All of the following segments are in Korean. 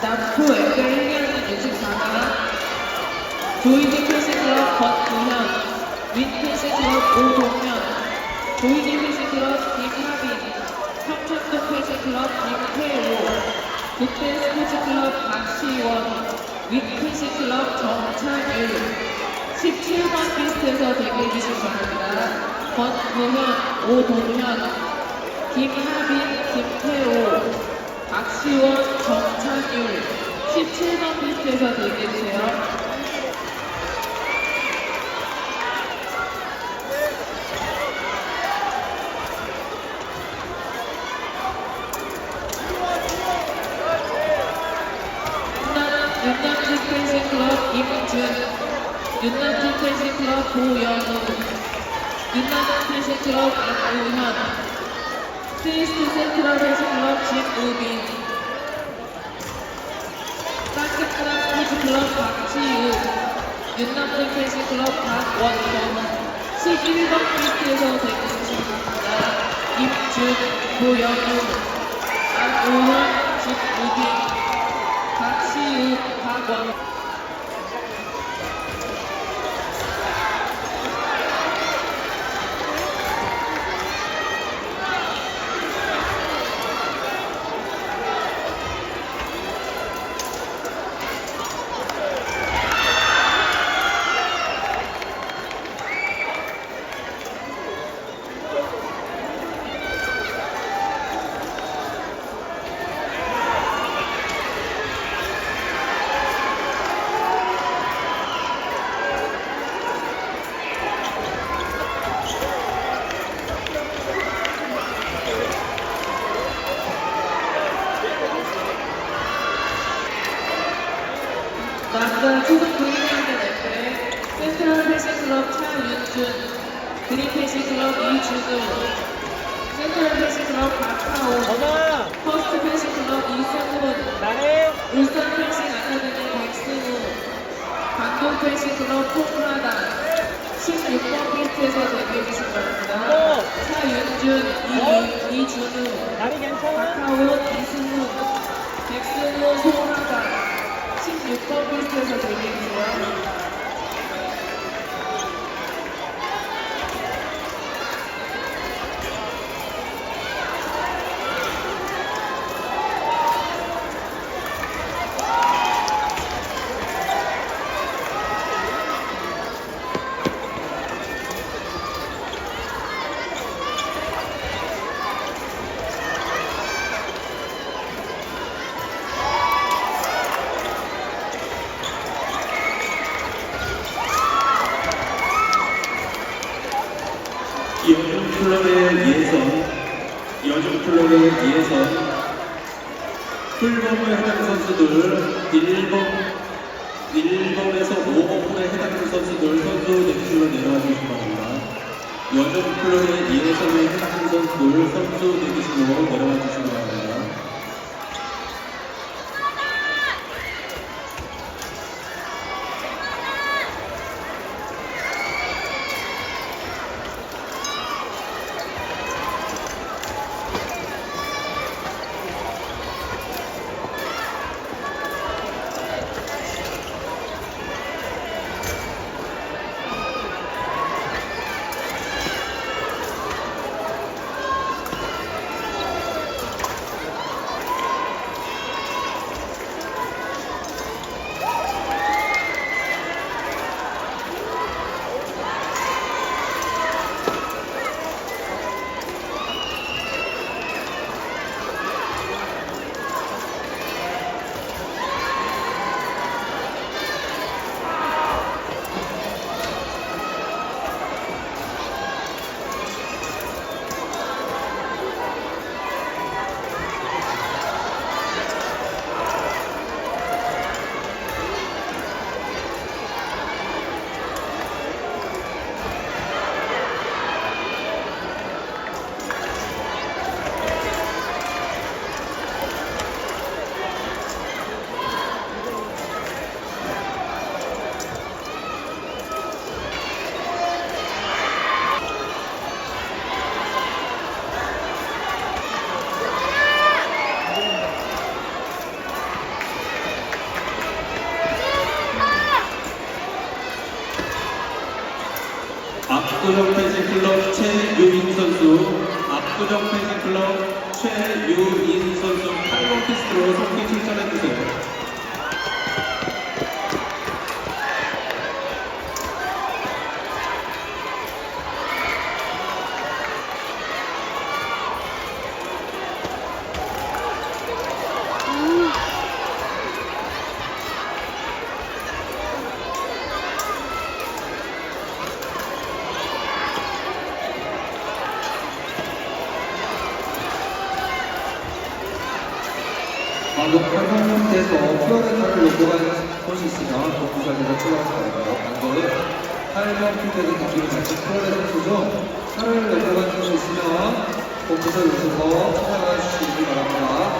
남부 앵글 1년은 64가 조이디 펜스클럽 권두현 윈펜스클럽 오동현 조이디 펜스클럽 김하빈 평창동 펜스클럽 김태호 국대 스포츠클럽 박시원 윈펜스클럽 정찬율 17번 리스트에서 대기해 주시기 바랍니다. 권두현, 오동현, 김하빈, 김태호, 박시원, 정찬율 17번 리스트에서 대기해주세요. 윤남, 임준, 윤남진 펜싱 클럽 고영우, 윤남진 펜싱 클럽 안우현, 트위스트 센트럴 펜싱클럽 진우빈, 땅끝크라 스포츠클럽 박지우, 윤남진 펜싱클럽 박원경, 11번 리스트에서 대기해주십니다. 임준, 고영우, 안우현, 진우빈, 박시우, 박원. 남자 초등 그린필드 넷배 센트럴 펜싱클럽 차윤준 그린 펜싱클럽 이준우 센트럴 펜싱클럽 박하오 퍼스트 펜싱클럽 이승훈 나래 울산 펜싱 아카데미 백승우 광동 펜싱클럽 송하다 16번 리스트에서 데뷔해 주신 겁니다. 차윤준, 이, 이준우? 박하온, 이승훈, 백승우, 송하 다 16번 리스트에서 데뷔해 주세요. 여중 클럽의 예선, 여중 클럽의 예선, 풀범에 해당하는 선수들, 1번, 1번에서 5번 풀에 해당하는 선수들 선수 대기실로 내려와 주시기 바랍니다. 여중 클럽의 예선에 해당하는 선수들 선수 대기실로 내려와 주시 선수, 압구정 펜싱클럽 최유인 선수, 칼로 키스트로 성공 출전. 발표하지 말고요. 이거를 하얀 핀들이 가지고 같이 수 있으면 복붙을 위해서 찾아가 주시기 바랍니다.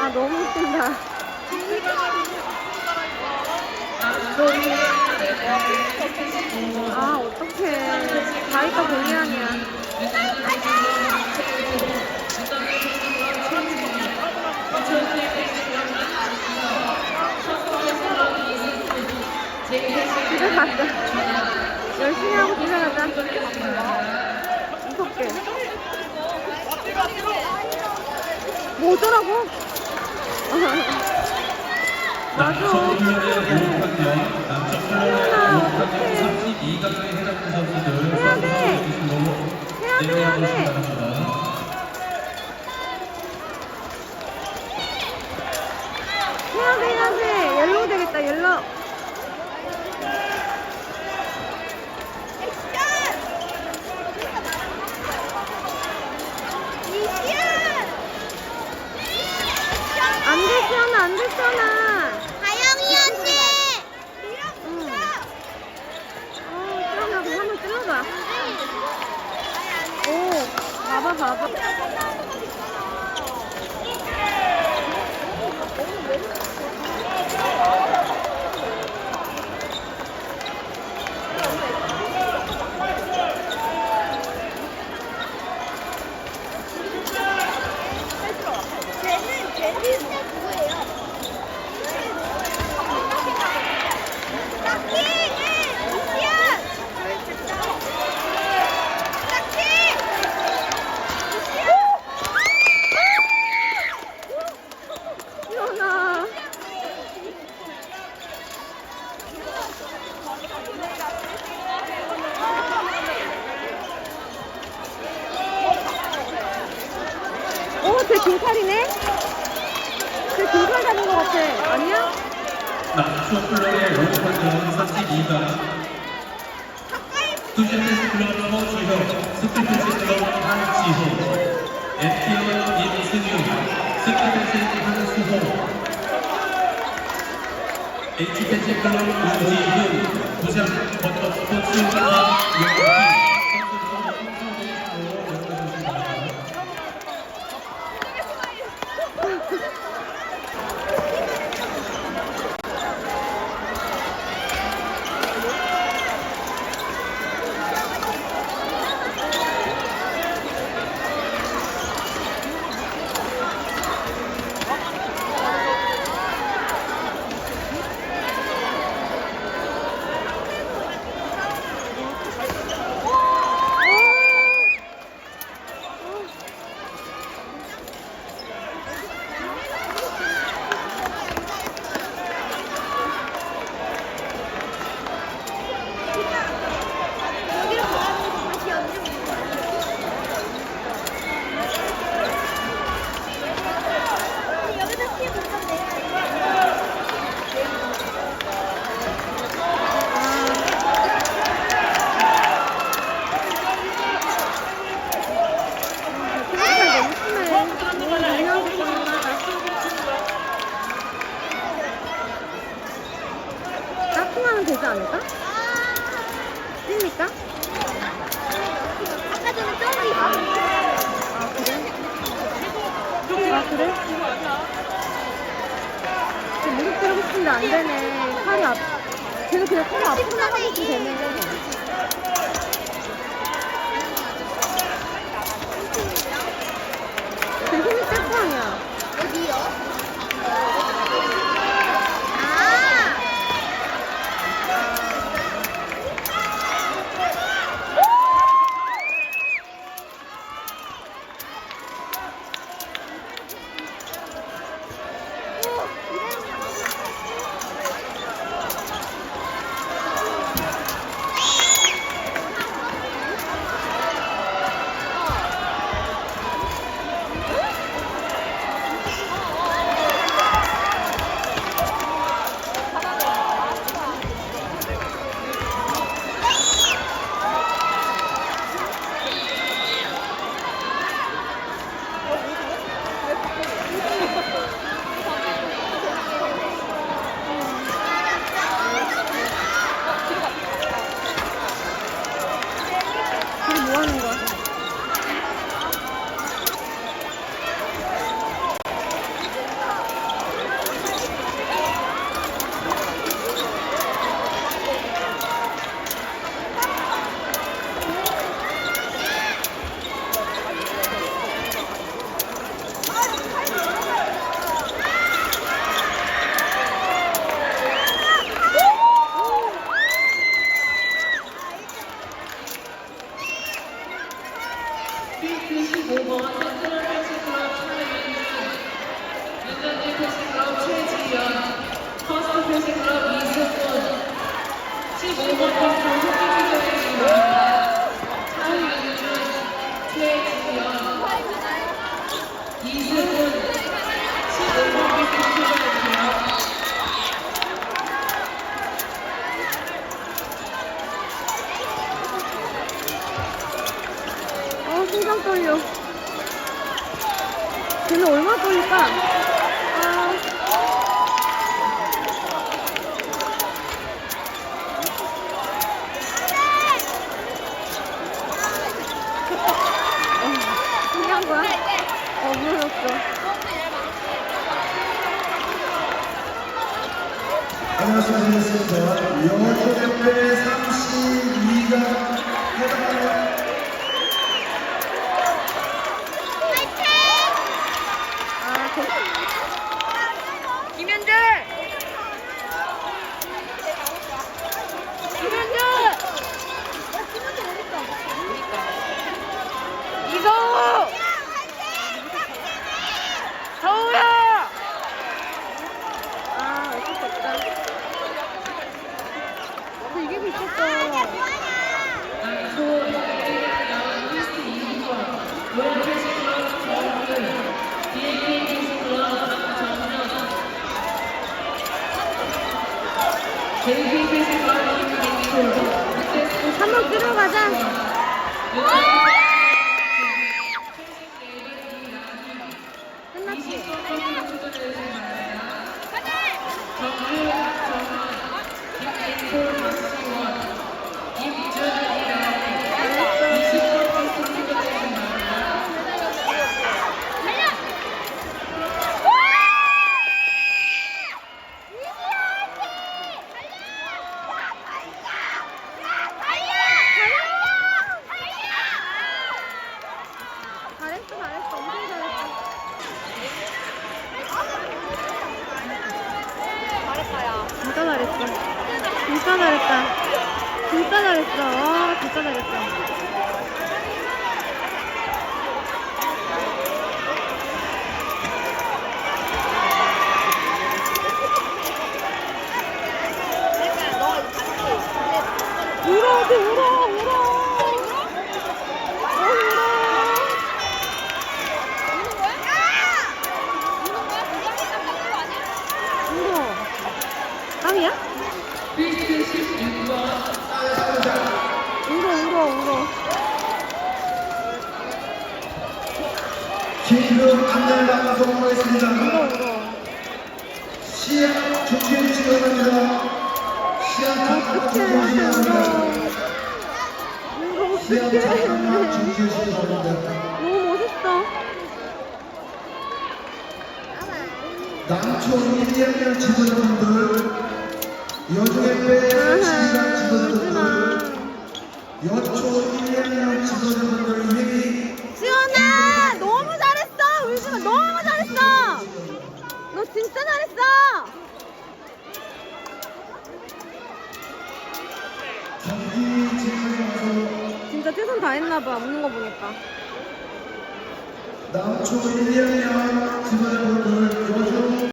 아, 너무 웃긴다. 아, 어떡해. 다이가 공이 아니야. 집에 간다. 열심히 하고 가자. 무섭게. 뭐 어쩌라고? 맞아. 남쪽 클럽의 5학년, 남쪽 클럽의 5학년 32강에 해당하는 선수들 해야 돼. 선수들을 주시고 해야 돼, 해야 내려오시기 돼. 바랍니다. 해야 돼, 해야 돼. 옐로우 되겠다, 옐로우. 안 됐잖아, 안 됐잖아. 다영이 언니! 응. 어, 그러면 그거 한번 찔러봐. 오, 봐봐, 봐봐. 쟤는 쟤는 진짜 누구예요? 딱히! 루시안! 딱히! 일어나. 오, 쟤 긴팔이네? 쟤 긴팔 다닌 것 같아. 아니야? 남쪽 클럽의 5학년 32강 스튜디오스 클럽 허주혁, 스피드스 클럽 한지호, FT원 임승윤, 스피드스 한수호, HPC 클럽 우지훈, 부장 버터 스포츠 김용기, 떨려. 걔는 얼마나 떨릴까? 아. 어, 포기한 거야? 어, 무너졌어. 안녕하세요, 저는 영원히 대표의 32강 해당하는 수영 잠깐만 중지시켜줬는데 너무 멋있어. 남초 1학년 친구분들 여중에 빼 다 했나봐, 웃는 거 보니까.